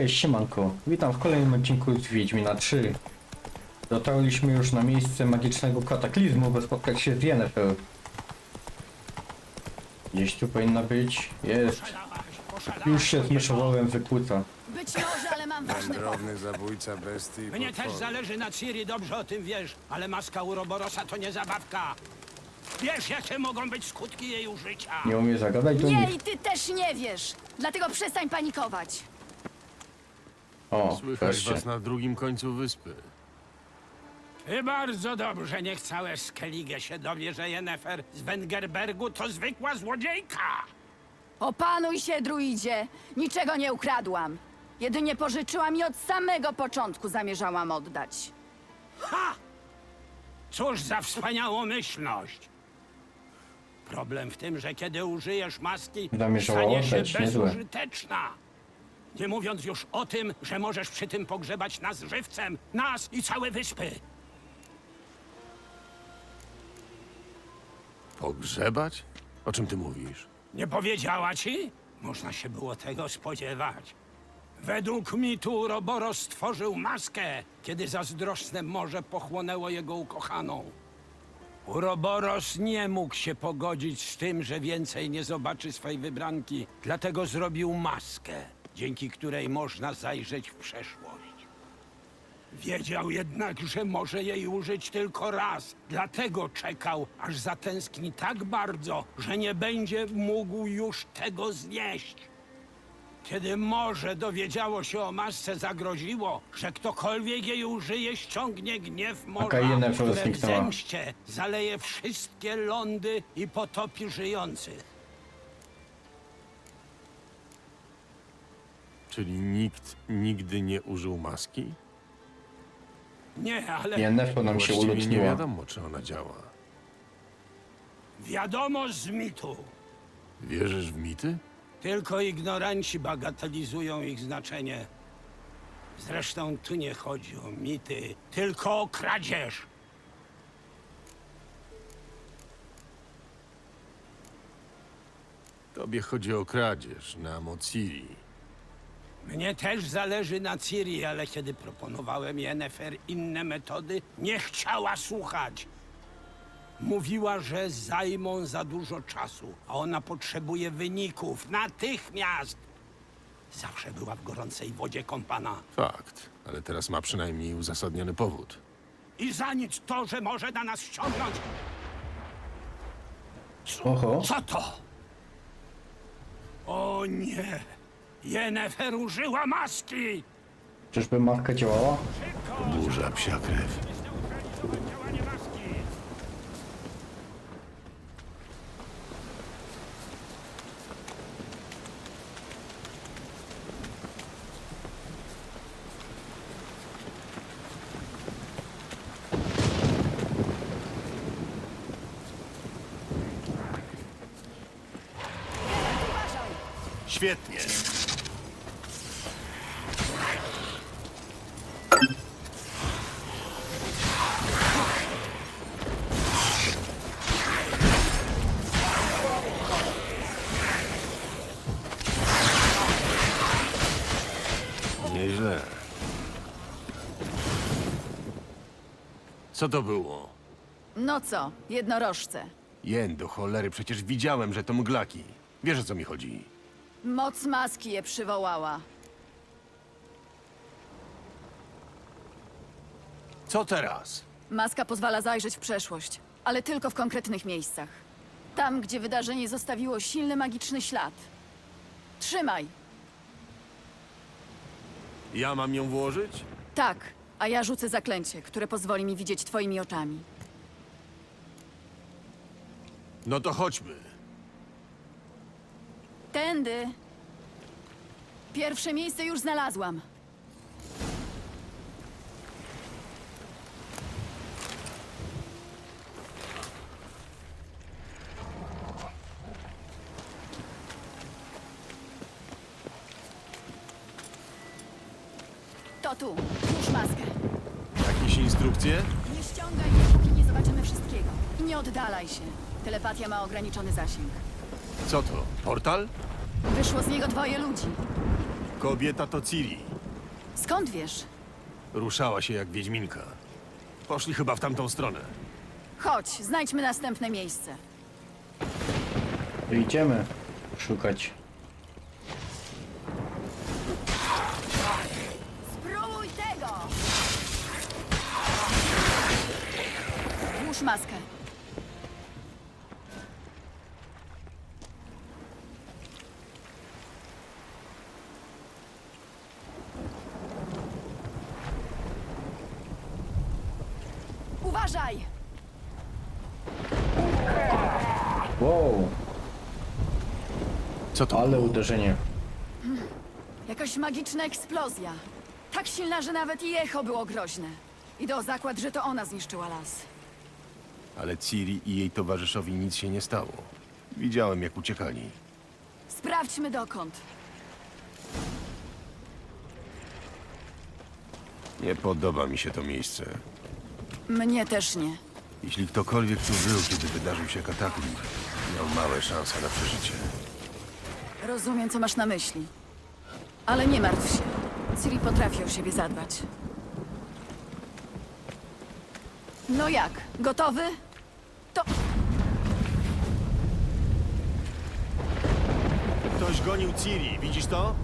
Cześć, siemanko. Witam w kolejnym odcinku z Wiedźmina 3. Dotarliśmy już na miejsce magicznego kataklizmu, by spotkać się z Yennefer. Gdzieś tu powinna być. Jest. Już się zmyszowałem wykłuca. Być może, ale mam ważny powód. Wędrowny zabójca bestii. Mnie też zależy na Ciri, dobrze o tym wiesz, ale maska Uroborosa to nie zabawka. Wiesz, jakie mogą być skutki jej użycia. Nie umie zagadać do Nie, nich. i ty też nie wiesz. Dlatego przestań panikować. O, Słychać wreszcie. was na drugim końcu wyspy. I bardzo dobrze, niech całe Skellige się dowie, że Yennefer z Wengerbergu to zwykła złodziejka. Opanuj się, druidzie. Niczego nie ukradłam. Jedynie pożyczyłam i od samego początku zamierzałam oddać. Ha! Cóż za wspaniałomyślność. Problem w tym, że kiedy użyjesz maski, Zamierzała stanie się oddać, niezłe. bezużyteczna. Nie mówiąc już o tym, że możesz przy tym pogrzebać nas żywcem, nas i całe wyspy. Pogrzebać? O czym ty mówisz? Nie powiedziała ci? Można się było tego spodziewać. Według mitu Uroboros stworzył maskę, kiedy zazdrosne morze pochłonęło jego ukochaną. Uroboros nie mógł się pogodzić z tym, że więcej nie zobaczy swej wybranki, dlatego zrobił maskę, dzięki której można zajrzeć w przeszłość. Wiedział jednak, że może jej użyć tylko raz, dlatego czekał, aż zatęskni tak bardzo, że nie będzie mógł już tego znieść. Kiedy morze dowiedziało się o masce, zagroziło, że ktokolwiek jej użyje, ściągnie gniew morza, które w zemście zaleje wszystkie lądy i potopi żyjących. Czyli nikt nigdy nie użył maski? Nie, ale Yennefer nam się Właściwie nie ulotniła. wiadomo, czy ona działa. wiadomo z mitu. Wierzysz w mity? Tylko ignoranci bagatelizują ich znaczenie. Zresztą tu nie chodzi o mity, tylko o kradzież. Tobie chodzi o kradzież na Mociri. Mnie też zależy na Ciri, ale kiedy proponowałem Yennefer inne metody, nie chciała słuchać. Mówiła, że zajmą za dużo czasu, a ona potrzebuje wyników natychmiast. Zawsze była w gorącej wodzie kąpana. Fakt, ale teraz ma przynajmniej uzasadniony powód. I za nic to, że może na nas ściągnąć. Oho, Co to? O nie! Yennefer użyła maski! czyżby matka działała? Burza psia krew. Działanie maski! Uważaj! Świetnie. Co to było? No co, jednorożce. Jen, do cholery, przecież widziałem, że to mglaki. Wiesz o co mi chodzi. Moc maski je przywołała. Co teraz? Maska pozwala zajrzeć w przeszłość, ale tylko w konkretnych miejscach. Tam, gdzie wydarzenie zostawiło silny magiczny ślad. Trzymaj! Ja mam ją włożyć? Tak, a ja rzucę zaklęcie, które pozwoli mi widzieć twoimi oczami. No to chodźmy. Tędy! Pierwsze miejsce już znalazłam. To tu, maskę. Jakieś instrukcje? Nie ściągaj jej, póki nie zobaczymy wszystkiego. Nie oddalaj się. Telepatia ma ograniczony zasięg. Co to? Portal? Wyszło z niego dwoje ludzi. Kobieta to Ciri. Skąd wiesz? Ruszała się jak wiedźminka. Poszli chyba w tamtą stronę. Chodź, znajdźmy następne miejsce. Idziemy szukać. Spróbuj tego! Włóż maskę. Uważaj! Wow, Co to? ale uderzenie. Jakaś magiczna eksplozja. Tak silna, że nawet i echo było groźne. Idę o zakład, że to ona zniszczyła las. Ale Ciri i jej towarzyszowi nic się nie stało. Widziałem, jak uciekali. Sprawdźmy dokąd. Nie podoba mi się to miejsce. Mnie też nie. Jeśli ktokolwiek tu był, kiedy wydarzył się kataklizm, miał małe szanse na przeżycie. Rozumiem, co masz na myśli. Ale nie martw się. Ciri potrafi o siebie zadbać. No jak? Gotowy? To... Ktoś gonił Ciri, widzisz to?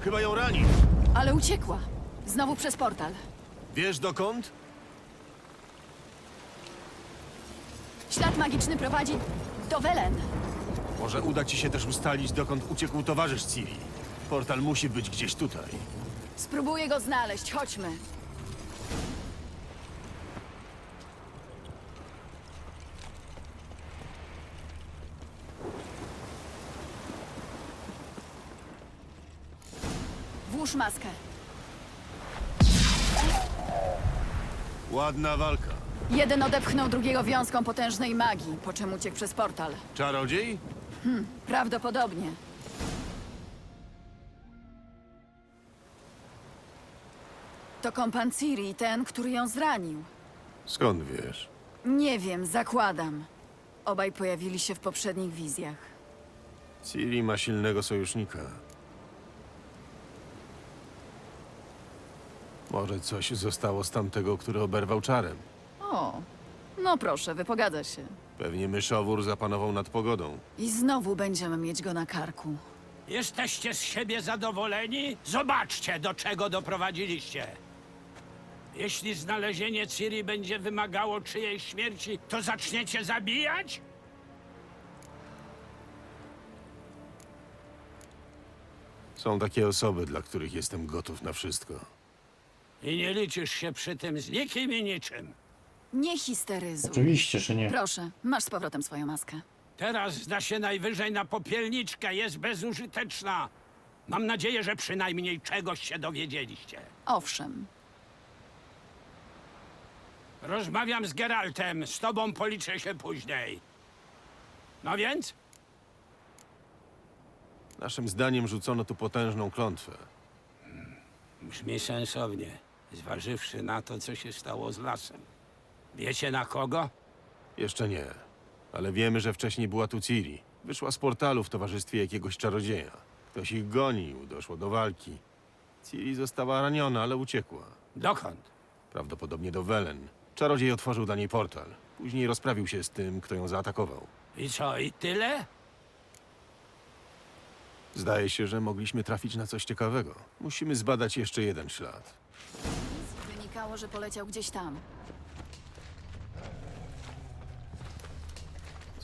Chyba ją ranił. Ale uciekła. Znowu przez portal. Wiesz dokąd? Ślad magiczny prowadzi do Welen. Może uda ci się też ustalić, dokąd uciekł towarzysz Ciri. Portal musi być gdzieś tutaj. Spróbuję go znaleźć. Chodźmy. Włóż maskę. Ładna walka. Jeden odepchnął drugiego wiązką potężnej magii, po czym uciekł przez portal. Czarodziej? Prawdopodobnie. To kompan Ciri, ten, który ją zranił. Skąd wiesz? Nie wiem, zakładam. Obaj pojawili się w poprzednich wizjach. Ciri ma silnego sojusznika. Może coś zostało z tamtego, który oberwał czarem. O, no proszę, wypogadza się. Pewnie myszowór zapanował nad pogodą. I znowu będziemy mieć go na karku. Jesteście z siebie zadowoleni? Zobaczcie, do czego doprowadziliście. Jeśli znalezienie Ciri będzie wymagało czyjejś śmierci, to zaczniecie zabijać? Są takie osoby, dla których jestem gotów na wszystko. I nie liczysz się przy tym z nikim i niczym. Nie histeryzuj. Oczywiście, że nie. Proszę, masz z powrotem swoją maskę. Teraz zda się najwyżej na popielniczkę, jest bezużyteczna. Mam nadzieję, że przynajmniej czegoś się dowiedzieliście. Owszem, Rozmawiam z Geraltem, z tobą policzę się później. No więc? Naszym zdaniem rzucono tu potężną klątwę. Brzmi sensownie, zważywszy na to, co się stało z lasem. Wiecie na kogo? Jeszcze nie, ale wiemy, że wcześniej była tu Ciri. Wyszła z portalu w towarzystwie jakiegoś czarodzieja. Ktoś ich gonił, doszło do walki. Ciri została raniona, ale uciekła. Dokąd? Prawdopodobnie do Welen. Czarodziej otworzył dla niej portal. Później rozprawił się z tym, kto ją zaatakował. I co, i tyle? Zdaje się, że mogliśmy trafić na coś ciekawego. Musimy zbadać jeszcze jeden ślad. wynikało, że poleciał gdzieś tam.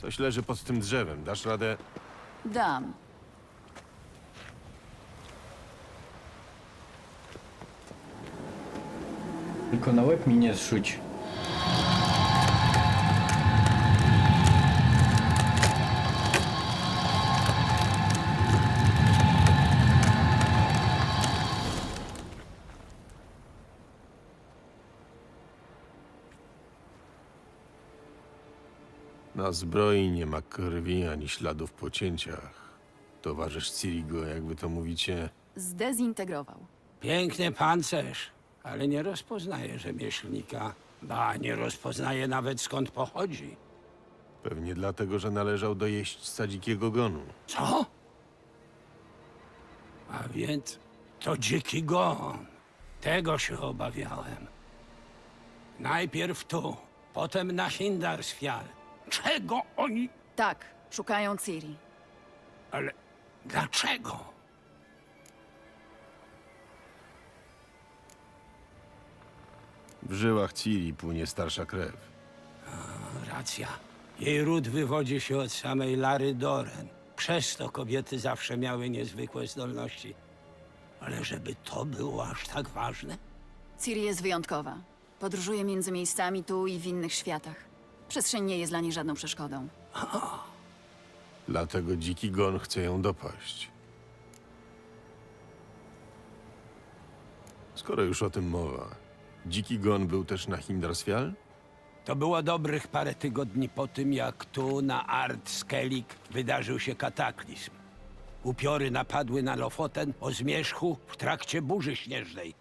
Coś leży pod tym drzewem. Dasz radę? Dam. Tylko na łeb mi nie zrzuć. Zbroi nie ma krwi ani śladów po cięciach. Towarzysz Ciri go, jakby to mówicie, Zdezintegrował. Piękny pancerz, ale nie rozpoznaje rzemieślnika. Ba, nie rozpoznaje nawet skąd pochodzi. pewnie dlatego, że należał do jeźdźca dzikiego gonu. Co? A więc To dziki gon. Tego się obawiałem. Najpierw tu, potem na Hindarsfjall. Czego oni... Tak, szukają Ciri. Ale dlaczego? W żyłach Ciri płynie starsza krew. Racja. Jej ród wywodzi się od samej Lary Doren. Przez to kobiety zawsze miały niezwykłe zdolności. Ale żeby to było aż tak ważne? Ciri jest wyjątkowa. Podróżuje między miejscami tu i w innych światach. Przestrzeń nie jest dla niej żadną przeszkodą. Dlatego dziki gon chce ją dopaść. Skoro już o tym mowa, dziki gon był też na Hindarsfjall? To było dobrych parę tygodni po tym, jak tu na Art Skellig wydarzył się kataklizm. Upiory napadły na Lofoten o zmierzchu w trakcie burzy śnieżnej.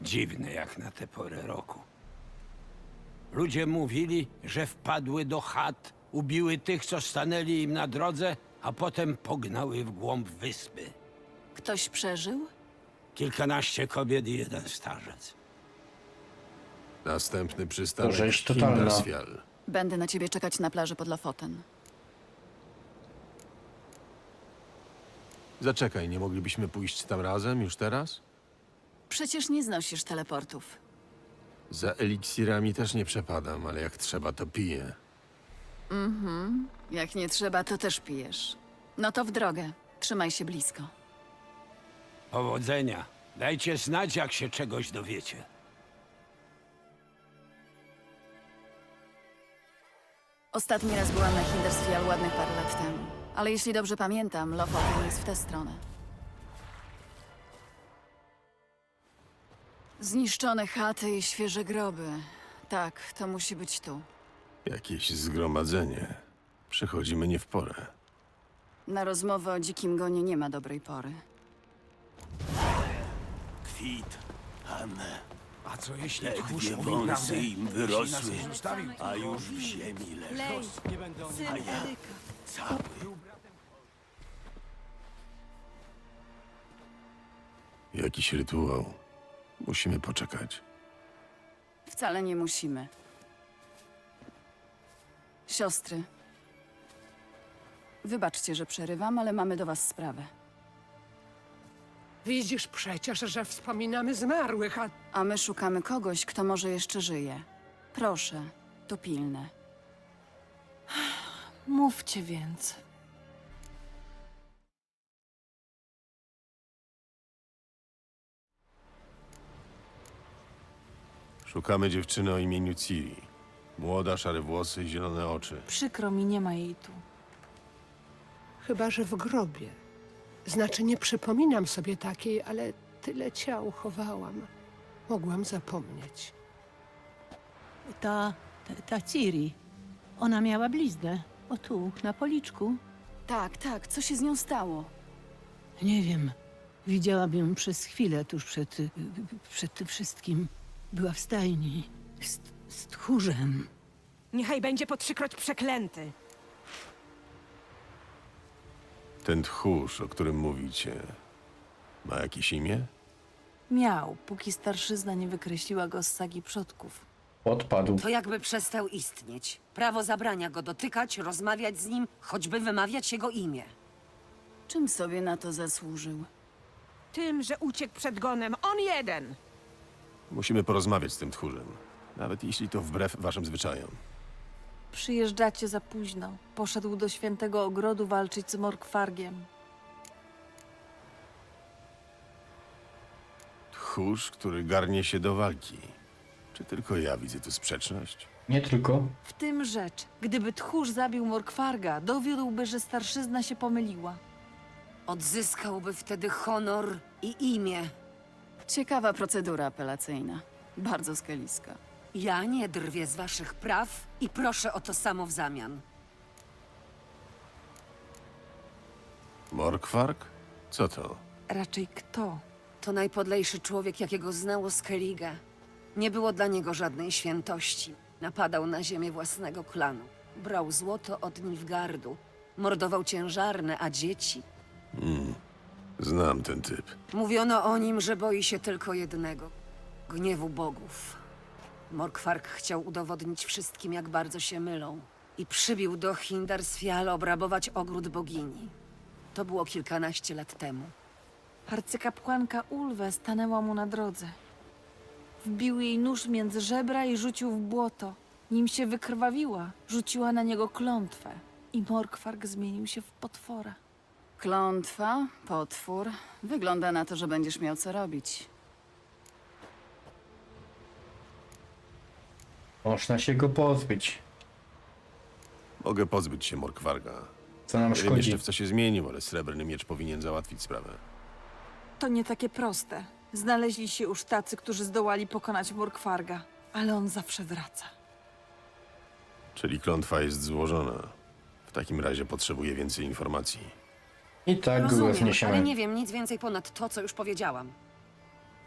Dziwne jak na tę porę roku. Ludzie mówili, że wpadły do chat, ubiły tych, co stanęli im na drodze, a potem pognały w głąb wyspy. Ktoś przeżył? Kilkanaście kobiet i jeden starzec. Następny przystanek rzeź totalna. Będę na ciebie czekać na plaży pod Lofoten. Zaczekaj, nie moglibyśmy pójść tam razem już teraz? Przecież nie znosisz teleportów. Za eliksirami też nie przepadam, ale jak trzeba, to piję. Jak nie trzeba, to też pijesz. No to w drogę. Trzymaj się blisko. Powodzenia. Dajcie znać, jak się czegoś dowiecie. Ostatni raz byłam na Hindersfjall ładnych parę lat temu. Ale jeśli dobrze pamiętam, Lofoten jest w tę stronę. Zniszczone chaty i świeże groby. Tak, to musi być tu. Jakieś zgromadzenie. Przychodzimy nie w porę. Na rozmowę o dzikim gonie nie ma dobrej pory. Kwit, Anne, A co jeśli ledwie tchórz mówi wąsy prawdę? im wyrosły, zostawił, a już w ziemi leżą. A ja cały. Jakiś rytuał. Musimy poczekać. Wcale nie musimy. Siostry. Wybaczcie, że przerywam, ale mamy do was sprawę. Widzisz przecież, że wspominamy zmarłych, a A my szukamy kogoś, kto może jeszcze żyje. Proszę, to pilne. Mówcie więc. Szukamy dziewczyny o imieniu Ciri. Młoda, szare włosy, zielone oczy. Przykro mi, nie ma jej tu. chyba że w grobie. Znaczy, nie przypominam sobie takiej, ale tyle ciał chowałam. Mogłam zapomnieć. Ta, ta, ta Ciri, ona miała bliznę. O tu, na policzku. Tak, tak, co się z nią stało? Nie wiem, widziałam ją przez chwilę tuż przed, y, przed tym wszystkim. Była w stajni z, z tchórzem. Niechaj będzie po trzykroć przeklęty. Ten tchórz, o którym mówicie, ma jakieś imię? Miał, póki starszyzna nie wykreśliła go z sagi przodków. Odpadł. To jakby przestał istnieć. Prawo zabrania go dotykać, rozmawiać z nim, choćby wymawiać jego imię. Czym sobie na to zasłużył? Tym, że uciekł przed gonem. On jeden! Musimy porozmawiać z tym tchórzem. Nawet jeśli to wbrew waszym zwyczajom. Przyjeżdżacie za późno. Poszedł do świętego ogrodu walczyć z Morkwargiem. Tchórz, który garnie się do walki. Czy tylko ja widzę tu sprzeczność? Nie tylko. W tym rzecz. Gdyby tchórz zabił Morkwarga, dowiódłby, że starszyzna się pomyliła. Odzyskałby wtedy honor i imię. Ciekawa procedura apelacyjna. Bardzo skaliska. Ja nie drwię z waszych praw i proszę o to samo w zamian. Morkwark? Co to? Raczej kto? To najpodlejszy człowiek, jakiego znało Skellige. Nie było dla niego żadnej świętości. Napadał na ziemię własnego klanu. Brał złoto od Nilfgardu. Mordował ciężarne, a dzieci Znam ten typ. Mówiono o nim, że boi się tylko jednego gniewu bogów. Morkwark chciał udowodnić wszystkim, jak bardzo się mylą. I przybił do Hindarsfjall obrabować ogród bogini. To było kilkanaście lat temu. Arcykapłanka Ulwe stanęła mu na drodze. Wbił jej nóż między żebra i rzucił w błoto. Nim się wykrwawiła, rzuciła na niego klątwę. I Morkwark zmienił się w potwora. Klątwa, potwór. Wygląda na to, że będziesz miał co robić. Można się go pozbyć. Mogę pozbyć się Morkwarga. Co nam Nie wiem szkodzi? jeszcze w co się zmienił, ale srebrny miecz powinien załatwić sprawę. To nie takie proste. Znaleźli się już tacy, którzy zdołali pokonać Morkwarga, ale on zawsze wraca. Czyli klątwa jest złożona. W takim razie potrzebuję więcej informacji. I tak go Rozumiem, ale nie wiem nic więcej ponad to, co już powiedziałam.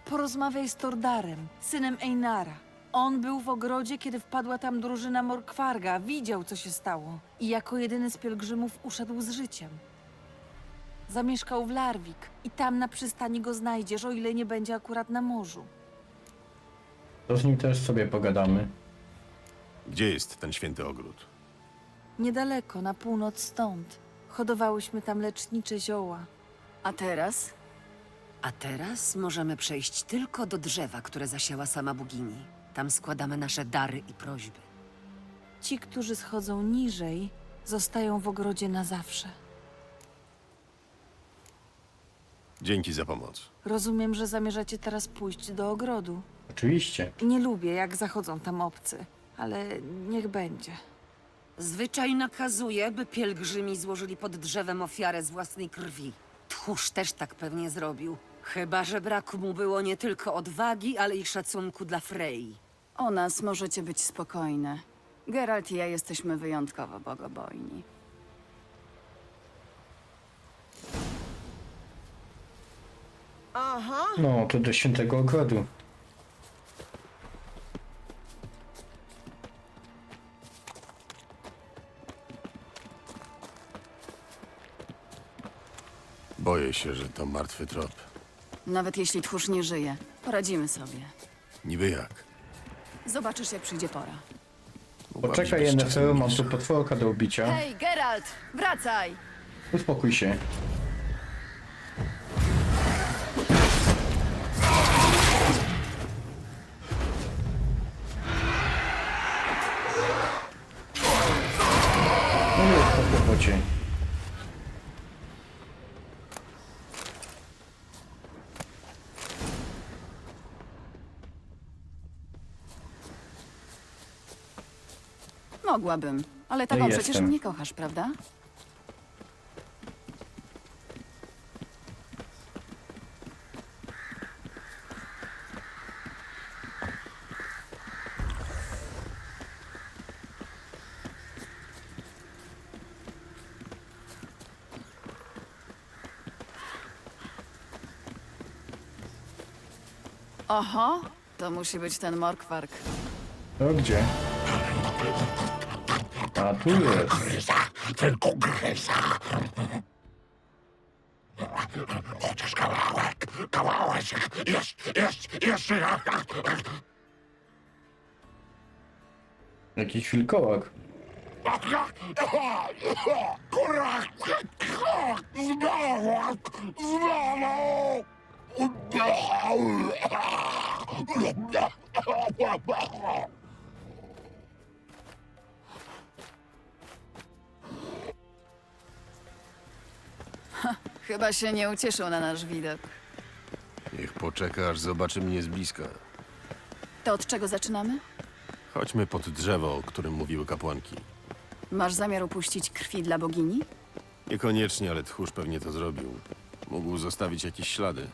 Porozmawiaj z Tordarem, synem Einara. On był w ogrodzie, kiedy wpadła tam drużyna Morkwarga, widział, co się stało i jako jedyny z pielgrzymów uszedł z życiem. Zamieszkał w Larwik i tam na przystani go znajdziesz, o ile nie będzie akurat na morzu. To z nim też sobie pogadamy. Gdzie jest ten święty ogród? Niedaleko, na północ stąd. Hodowałyśmy tam lecznicze zioła. A teraz? A teraz możemy przejść tylko do drzewa, które zasiała sama bogini. Tam składamy nasze dary i prośby. Ci, którzy schodzą niżej, zostają w ogrodzie na zawsze. Dzięki za pomoc. Rozumiem, że zamierzacie teraz pójść do ogrodu. Oczywiście. Nie lubię, jak zachodzą tam obcy, ale niech będzie. Zwyczaj nakazuje, by pielgrzymi złożyli pod drzewem ofiarę z własnej krwi. Tchórz też tak pewnie zrobił. Chyba, że brak mu było nie tylko odwagi, ale i szacunku dla Frey. O nas możecie być spokojne. Geralt i ja jesteśmy wyjątkowo bogobojni. Aha. No, to do świętego ogrodu. Się, że to martwy trop. Nawet jeśli tchórz nie żyje, poradzimy sobie. Niby jak? Zobaczysz, jak przyjdzie pora. Poczekaj, być NFL, czasem mam tu potworka do ubicia. Hej, Geralt! Wracaj! Uspokój się. Mogłabym, ale taką i przecież jestem. mnie kochasz, prawda? Oho, to musi być ten Morkwark. No gdzie? A tu jest. Tylko gryza. Chociaż kawałek, kawałeczek, jest, jest, jeszcze. Jakiś wilkołak. Kurwa, znowu, znowu. Chyba się nie ucieszył na nasz widok. Niech poczeka, aż zobaczy mnie z bliska. To od czego zaczynamy? Chodźmy pod drzewo, o którym mówiły kapłanki. Masz zamiar upuścić krwi dla bogini? Niekoniecznie, ale tchórz pewnie to zrobił. Mógł zostawić jakieś ślady.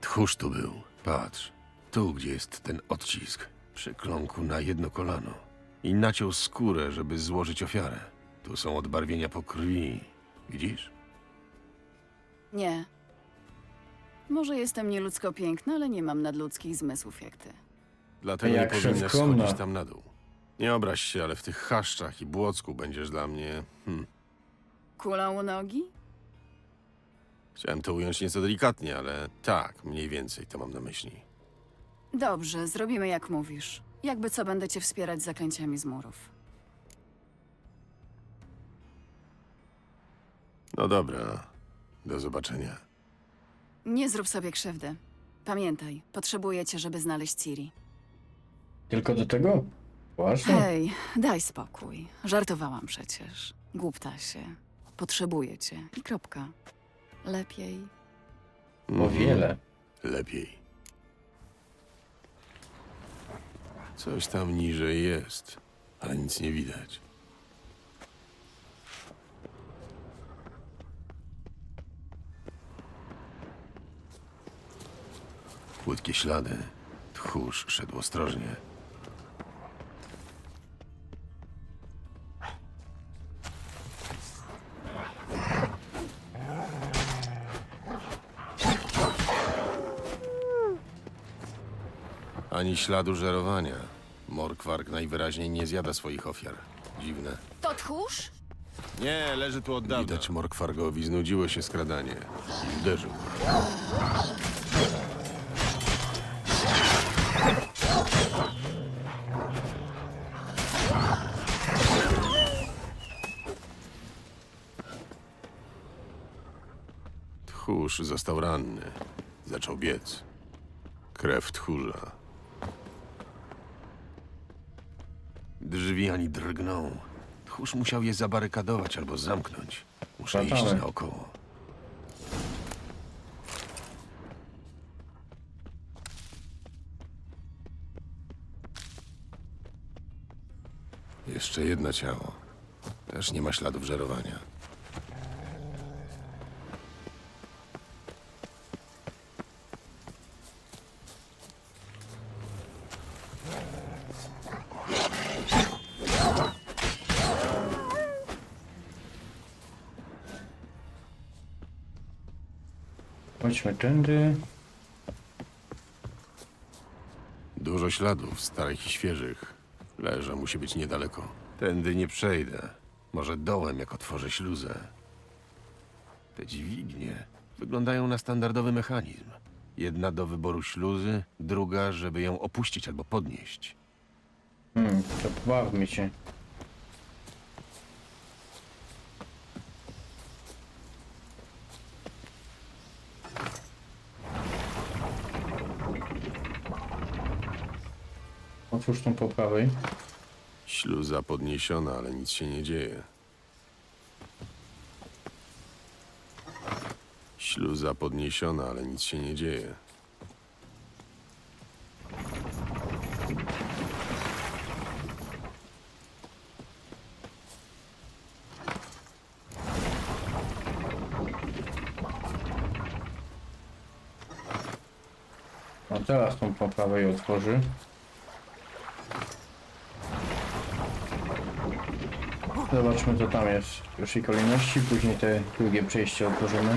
Tchórz tu był. Patrz. Tu, gdzie jest ten odcisk. Przy kląku na jedno kolano. I naciął skórę, żeby złożyć ofiarę. Tu są odbarwienia po krwi. Widzisz? Nie. Może jestem nieludzko piękna, ale nie mam nadludzkich zmysłów jak ty. Dlatego nie Jakże powinnaś schodzić tam na dół. Nie obraź się, ale w tych chaszczach i błocku będziesz dla mnie... Hmm, Kulą u nogi? Chciałem to ująć nieco delikatnie, ale tak, mniej więcej to mam na myśli. Dobrze, zrobimy jak mówisz. Jakby co będę cię wspierać zaklęciami z murów. No dobra, do zobaczenia. Nie zrób sobie krzywdy. Pamiętaj, potrzebuję cię, żeby znaleźć Ciri. Tylko do tego? Właśnie? Hej, daj spokój. Żartowałam przecież. Głupta się. Potrzebuję cię. I kropka. Lepiej. O wiele. Lepiej. Coś tam niżej jest, ale nic nie widać. Płytkie ślady. Tchórz szedł ostrożnie. Ani śladu żerowania. Morkwark najwyraźniej nie zjada swoich ofiar. Dziwne. To tchórz? Nie, leży tu od dawna. Widać Morkwargowi znudziło się skradanie. I uderzył. Tchórz został ranny. Zaczął biec. Krew tchórza. Drzwi ani drgną. Tchórz musiał je zabarykadować albo zamknąć. Muszę iść Wracamy. naokoło. Jeszcze jedno ciało. Też nie ma śladów żerowania. Tędy. Dużo śladów, starych i świeżych. Leża musi być niedaleko. Tędy nie przejdę. Może dołem, jak otworzę śluzę. Te dźwignie wyglądają na standardowy mechanizm. Jedna do wyboru śluzy, druga, żeby ją opuścić albo podnieść. Hmm, to pobawmy się. Otwórz tą po prawej. Śluza podniesiona, ale nic się nie dzieje. Śluza podniesiona, ale nic się nie dzieje. A teraz tą po prawej otworzy. Zobaczmy co tam jest pierwszej kolejności, później te drugie przejście otworzymy.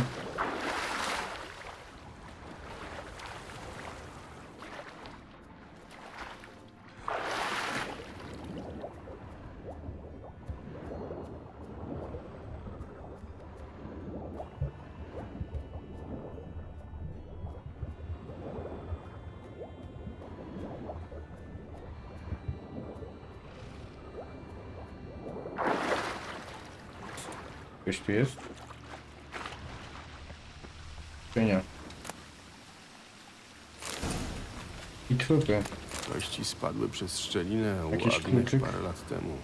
I trupy. Kości spadły przez szczelinę Jakiś ładnych kluczyk? parę lat temu.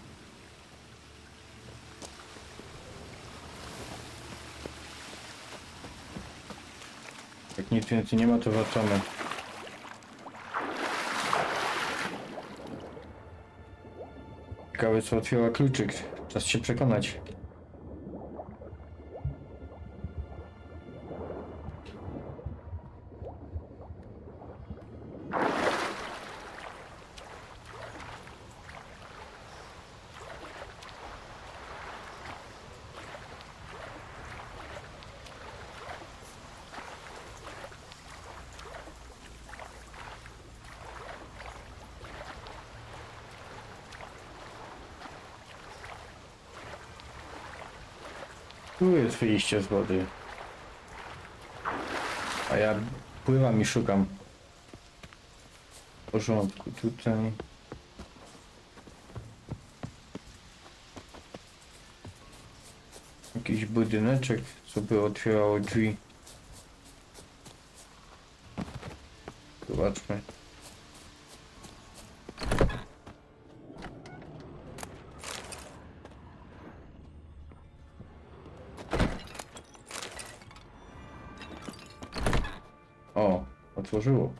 Jak nic więcej nie ma, to wracamy. Ciekawe co otwiera kluczyk. Czas się przekonać. Tu jest wyjście z wody. A ja pływam i szukam porządku tutaj. Jakiś budyneczek, co by otwierało drzwi. Zobaczmy. O,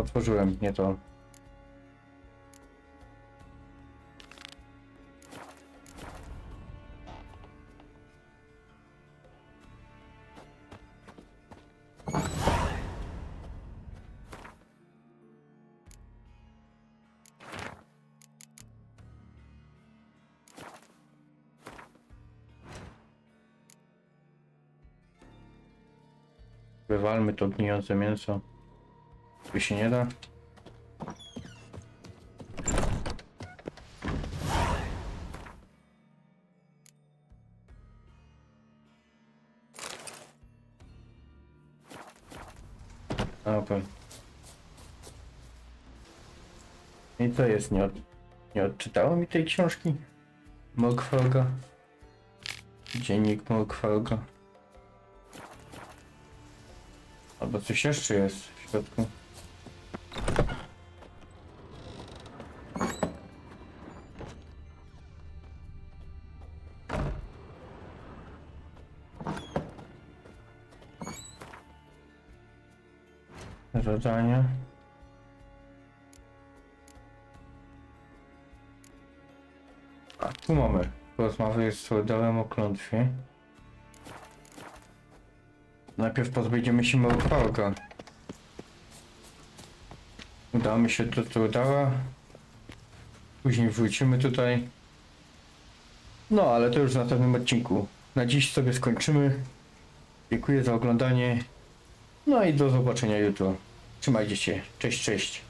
otworzyłem, nie to. Wywalmy to gnijące mięso. Tu się nie da. Okej. I co jest? Nie, od... nie odczytało mi tej książki? Mogfroga. Dziennik Mogfroga. Albo coś jeszcze jest w środku. A tu mamy. Rozmawiaj z Soldalem o klątwie. Najpierw pozbędziemy się. Udało mi się co udało. Później wrócimy tutaj. No, ale to już w następnym odcinku. Na dziś sobie skończymy. Dziękuję za oglądanie. No i do zobaczenia jutro. Trzymajcie się. Cześć, cześć.